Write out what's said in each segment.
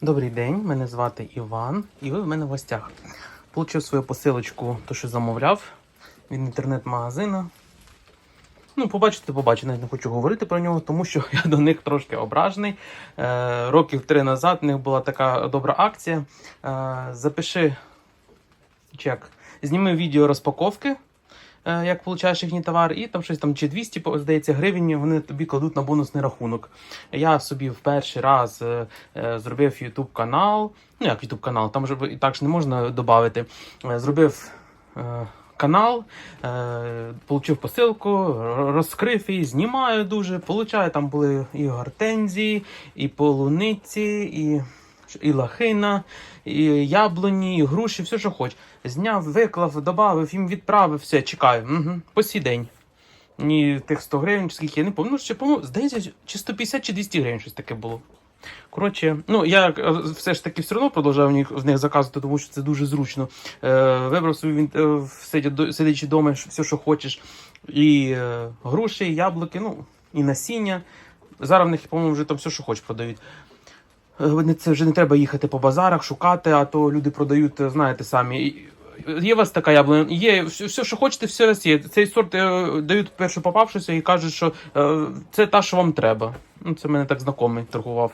Добрий день, мене звати Іван, і ви в мене в гостях. Получив свою посилочку, то що замовляв від інтернет-магазину. Ну, побачите, побачите, навіть не хочу говорити про нього, тому що я до них трошки ображений. Е, років три назад в них була така добра акція. Е, запиши чек, зніми відео розпаковки, як получаєш їхній товар, і там щось там чи 200, здається, гривень вони тобі кладуть на бонусний рахунок. Я собі в перший раз е, е, зробив YouTube канал. Ну, як YouTube канал, там же і так ж не можна додати. Зробив е, канал, е, получив посилку, розкрив її, знімаю дуже. Получаю, там були і гортензії, і полуниці, і, і лахина, і яблуні, і груші, все, що хоч. Зняв, виклав, додав, їм відправив, все, чекаю. Угу. По сій день. Ні, тих 100 гривень, чи скільки я не пам'ятаю. Ну, ще, здається, чи 150 чи 200 гривень щось таке було. Коротше, ну я е, все ж таки все одно продовжую в них, заказувати, тому що це дуже зручно. Е, вибрав собі е, сидячи вдома, все, що хочеш. І е, груші, і яблуки, ну, і насіння. Зараз в них, по-моєму, вже там все, що хочеш, продають. Е, Це вже не треба їхати по базарах, шукати, а то люди продають, е, знаєте самі. Є у вас така яблуня, є все, що хочете, все у вас є. Цей сорт е, дають першу попавшуся і кажуть, що е, це та, що вам треба. Ну, це мене так знайомий торгував.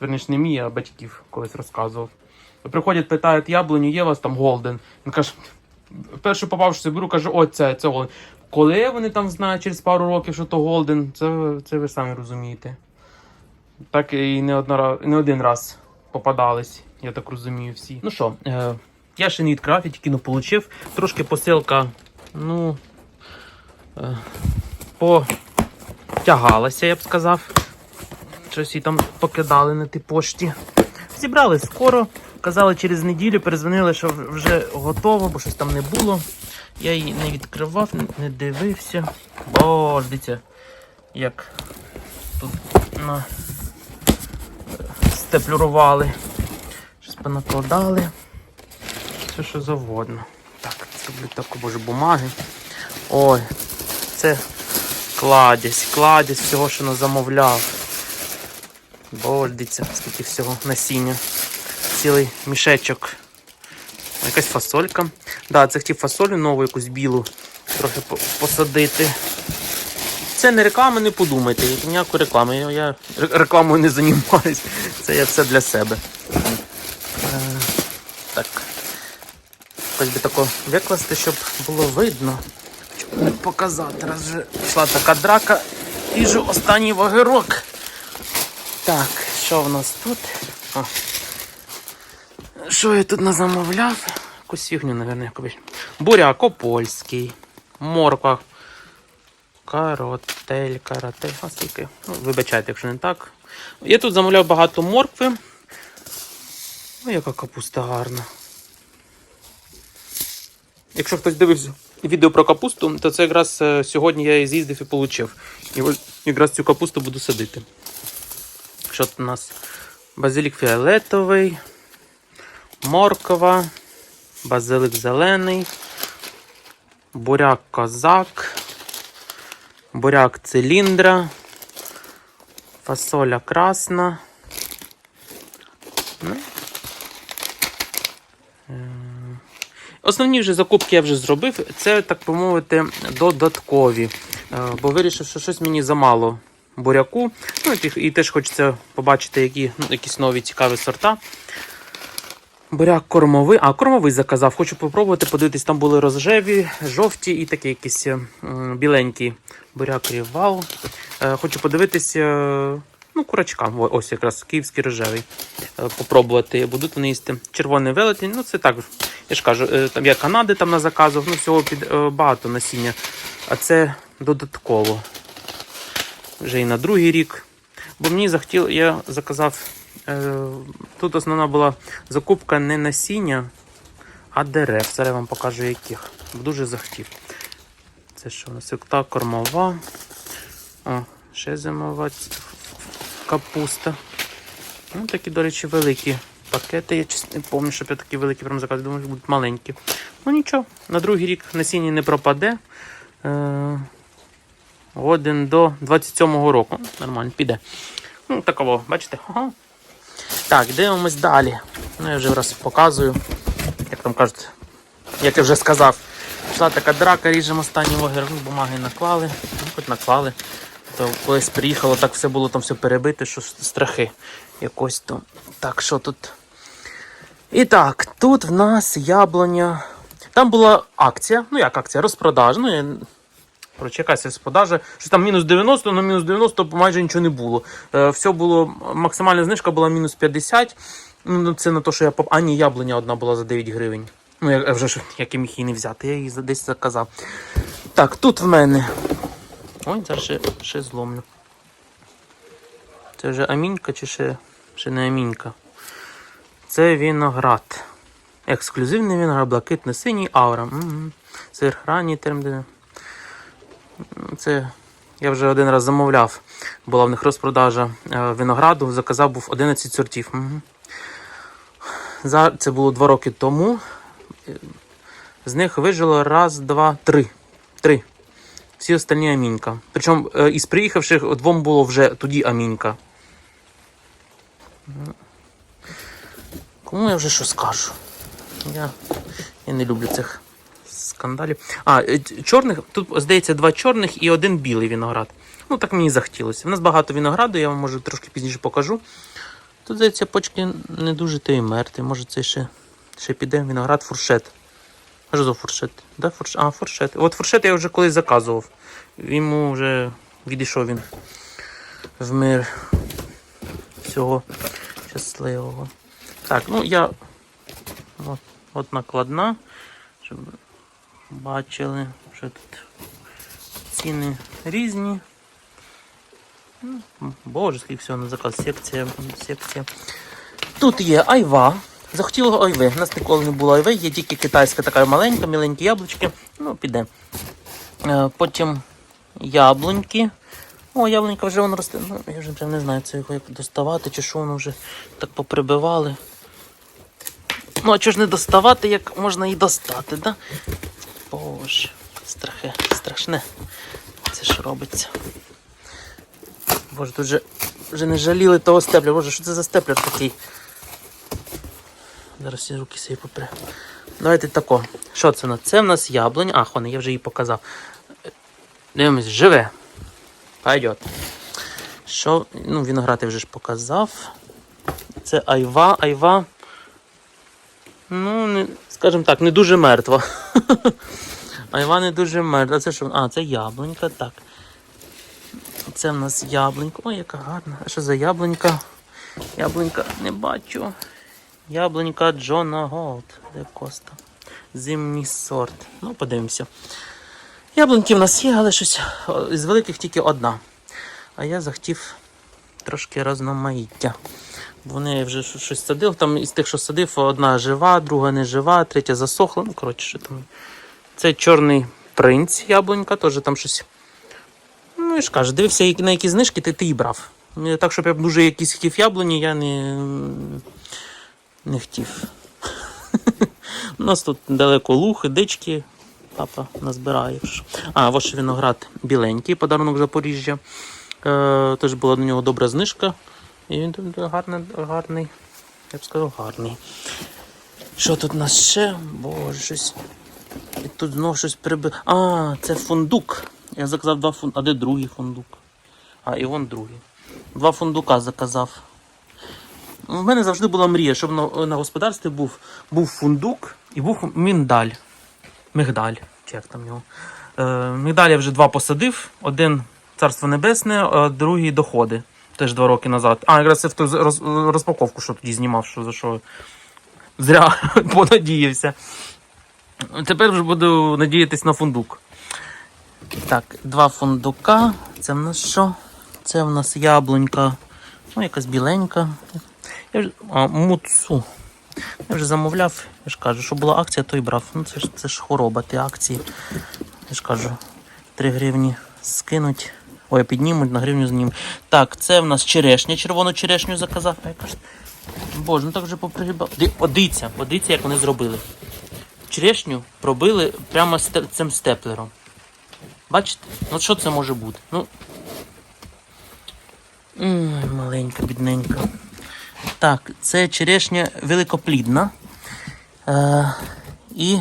Верніше, не мій, а батьків колись розказував. Приходять, питають яблуню, є у вас там голден. Він каже, першу попавшуся беру, каже, о, це, це голден. Коли вони там знають через пару років, що то голден, це, це ви самі розумієте. Так і не, одна, не один раз попадались, я так розумію, всі. Ну що, е, я ще не відкривав, я тільки не получив. Трошки посилка, ну. Е, потягалася, я б сказав. Щось її там покидали на тій пошті. Зібрали скоро. Казали через неділю, перезвонили, що вже готово, бо щось там не було. Я її не відкривав, не дивився. Бо, дивіться, як тут на степлюрували. Щось понакладали. Все, що завгодно. Так, це блядь, тако, боже, бумаги. Ой, це кладязь, кладязь всього, що не замовляв. Бо, дивіться, скільки всього насіння. Цілий мішечок. Якась фасолька. Да, це хотів фасолю нову, якусь білу, трохи посадити. Це не реклама, не подумайте. Ніякої реклами. Я, рекламою не займаюсь. Це я все для себе. Е, так. Якось би тако викласти, щоб було видно. Щоб показати. Раз вже пішла така драка. Ріжу останній вагирок. Так, що в нас тут? О. Що я тут назамовляв? Якусь фігню, мабуть, якусь. Буряк опольський, морква, каротель, каратель. А скільки? Ну, вибачайте, якщо не так. Я тут замовляв багато моркви. Ну, яка капуста гарна. Якщо хтось дивився відео про капусту, то це якраз е, сьогодні я її з'їздив і отримав. І якраз цю капусту буду садити. Що тут у нас? Базилік фіолетовий, моркова, базилик зелений, буряк козак, буряк циліндра, фасоля красна. Ну. Е, Основні вже закупки я вже зробив. Це, так би мовити, додаткові. Е, Бо вирішив, що щось мені замало буряку. Ну, і, теж хочеться побачити, які, ну, якісь нові цікаві сорта. Буряк кормовий. А, кормовий заказав. Хочу попробувати, подивитись, там були розжеві, жовті і такі якісь біленькі. Буряк рівал. Е, Хочу подивитись, е, ну, курачка. Ось якраз київський рожевий. Е, Попробувати. Будуть вони їсти. Червоний велетень. Ну, це так. Я ж кажу, там я Канади там на заказував, ну всього під багато насіння. А це додатково. Вже і на другий рік. Бо мені захотів, я заказав. Е, тут основна була закупка не насіння, а дерев. Зараз я вам покажу яких. Дуже захотів. Це що у нас? Та кормова. О, ще зимова капуста. Ну, такі, до речі, великі пакети. Я не пам'ятаю, щоб я такі великі прям заказував. Думаю, будуть маленькі. Ну нічого, на другий рік насіння не пропаде. Е, годин до 27-го року. Нормально, піде. Ну, такого, бачите? Ага. Так, дивимось далі. Ну, я вже раз показую. Як там кажуть, як я вже сказав, пішла така драка, ріжемо останній вогер, ну, бумаги наклали, ну, хоч наклали. То колись приїхало, так все було там все перебите, що страхи якось то. Так, що тут? І так, тут в нас яблуня. Там була акція, ну як акція, розпродаж. Ну, я... Коротше, якась розпродажа. Що там мінус 90, але мінус 90 майже нічого не було. Е, все було, максимальна знижка була мінус 50. Ну, це на те, що я поп... А, ні, яблуня одна була за 9 гривень. Ну, я, вже ж як я міг її не взяти, я її десь заказав. Так, тут в мене. Ой, зараз ще, ще зломлю. Це вже амінька чи ще, ще не амінька? Це виноград. Ексклюзивний виноград, блакитно-синій аура. М-м. Сир ранній термін. Це я вже один раз замовляв. Була в них розпродажа е, винограду. Заказав був 11 сортів. За, це було два роки тому. З них вижило раз, два, три. Три. Всі остальні амінька. Причому е, із приїхавших двом було вже тоді амінька. Кому я вже що скажу? Я, я не люблю цих скандалів. А, е, чорних, тут, здається, два чорних і один білий виноград. Ну, так мені захотілося. У нас багато винограду, я вам може трошки пізніше покажу. Тут, здається, почки не дуже то і мертві. Може це ще, ще піде виноград фуршет. Що за фуршет? Да, фурш... А, фуршет. От фуршет я вже колись заказував. Йому вже відійшов він в мир всього щасливого. Так, ну я. От, от накладна, щоб бачили, що тут ціни різні. Ну, Боже, скільки всього на заказ. Секція, секція. Тут є айва. Захотіло айви. У нас ніколи не було айви, є тільки китайська така маленька, міленькі яблучки. Ну, піде. Е, Потім яблуньки. О, яблунька вже воно росте. Ну, я вже не знаю, це його як доставати, чи що воно вже так поприбивали. Ну, а чого ж не доставати, як можна і достати, да? Боже, страхи, страшне. Це ж робиться. Боже, тут же вже не жаліли того степля. Боже, що це за степлер такий? Зараз всі руки собі попре. Давайте тако. Що це у нас? Це в нас яблуня. А, хоне, я вже її показав. Дивимось, живе. Пойдет. Що? Ну, виноград я вже ж показав. Це айва, айва. Ну, не, скажімо так, не дуже мертва. Айва не дуже мертва. Це що? А, це яблунька, так. Це в нас яблунька. Ой, яка гарна. А що за яблунька? Яблунька не бачу. Яблунька Джона Голд. Де Коста? Зимній сорт. Ну, подивимося. Яблуньки в нас є, але щось із великих тільки одна. А я захотів трошки розноманіття. Вони вже щось садив. Там із тих, що садив, одна жива, друга не жива, третя засохла. Ну, коротше, що там. Це чорний принц яблунька, теж там щось. Ну, я ж кажу, дивився, на які знижки ти, ти і брав. Так, щоб я дуже якісь хотів яблуні, я не, не хотів. У нас тут далеко лухи, дички. Папа назбирає. А, ваш виноград біленький, подарунок Запоріжжя. Е, теж була до нього добра знижка. І він тут гарний, гарний. Я б сказав, гарний. Що тут у нас ще? Боже, щось. І тут знову щось приби. А, це фундук. Я заказав два фундука. А де другий фундук? А, і вон другий. Два фундука заказав. У мене завжди була мрія, щоб на, на господарстві був, був фундук і був міндаль. Мигдаль. Як там його. Е, мигдаль я вже два посадив. Один царство небесне, а другий доходи. Теж два роки назад. А, якраз це в ту розпаковку, що тоді знімав, що за що зря понадіявся. Тепер вже буду надіятись на фундук. Так, два фундука. Це в нас що? Це в нас яблунька. Ну, якась біленька. Я вже... А, муцу. Я вже замовляв, я ж кажу, що була акція, то й брав. Ну, це ж, це ж хвороба, ті акції. Я ж кажу, 3 гривні скинуть. Ой, піднімуть, на гривню знімуть. Так, це в нас черешня, червону черешню заказав. А яка ж... Боже, ну так вже попригибав. Ди- Подивіться, подивіться, як вони зробили. Черешню пробили прямо з цим степлером. Бачите? Ну що це може бути? Ну. Ой, маленька, бідненька. Так, це черешня великоплідна. Е, і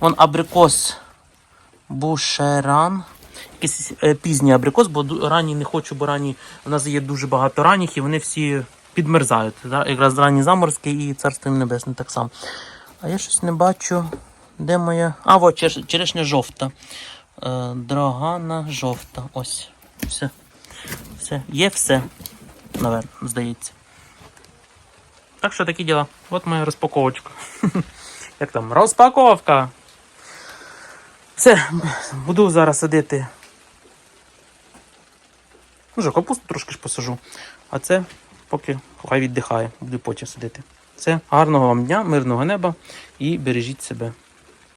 вон абрикос бушеран. Якийсь е, пізній абрикос, бо ранній не хочу, бо ранні у нас є дуже багато ранніх і вони всі підмерзають. Якраз ранні заморські і царство їм небесне так само. А я щось не бачу. Де моя. А, от черешня жовта. Е, драгана жовта. Ось. Все. Все. Є все. Наверно, здається. Так що такі діла. От моя розпаковочка. Як там? Розпаковка. Все, буду зараз садити. Ну, вже капусту трошки ж посажу. А це поки хай віддихає, буду потім сидити. Це гарного вам дня, мирного неба і бережіть себе.